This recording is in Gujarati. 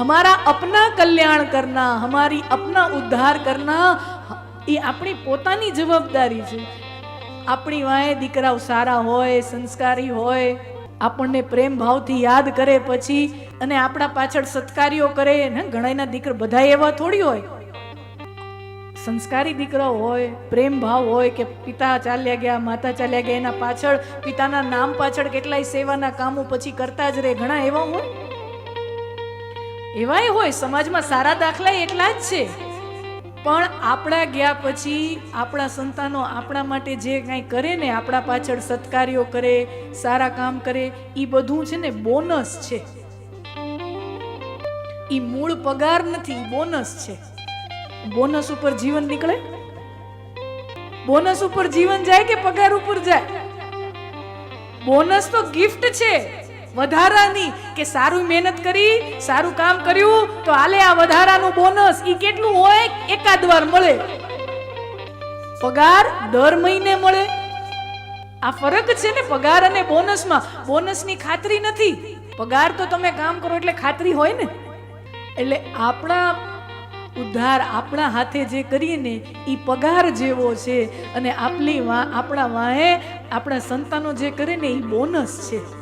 હમારા અપના કલ્યાણ કરના હમારી અપના ઉદ્ધાર કરના, એ આપણી પોતાની જવાબદારી છે. આપણી વાંહે દીકરાઓ સારા હોય, સંસ્કારી હોય, આપણને પ્રેમ ભાવથી યાદ કરે પછી અને આપણા પાછળ સત્કાર્યો કરે, ને ઘણાના દીકરા બધા એવા થોડી હોય. સંસ્કારી દીકરાઓ હોય, પ્રેમ ભાવ હોય કે પિતા ચાલ્યા ગયા, માતા ચાલ્યા ગયા, એના પાછળ, પિતાના નામ પાછળ કેટલાય સેવાના કામો પછી કરતા જ રહે, ઘણા એવા હોય. એવાય હોય, સમાજમાં સારા દાખલા એટલા જ છે. પણ આપણા ગયા પછી, આપણા સંતાનો આપણા માટે જે કાંઈ કરે ને, આપણા પાછળ સત્કાર્યો કરે, સારા કામ કરે એ બધું છે ને બોનસ છે. એ મૂળ પગાર નથી બોનસ છે. બોનસ ઉપર જીવન નીકળે? બોનસ ઉપર જીવન જાય કે પગાર ઉપર જાય? બોનસ તો ગિફ્ટ છે. વધારાની કે સારું મહેનત કરી, સારું કામ કર્યું, તો હાલે આ વધારાનું બોનસ ઈ કેટલું હોય? એકાદ વાર મળે. પગાર દર મહિને મળે. આ ફરક છે ને પગાર અને બોનસમાં બોનસની ખાતરી નથી. પગાર તો તમે કામ કરો એટલે ખાતરી હોય ને. એટલે આપણા ઉદ્ધાર આપણા હાથે જે કરીએ ને એ પગાર જેવો છે. અને આપણી આપણા વાહે આપણા સંતાનો જે કરે ને એ બોનસ છે.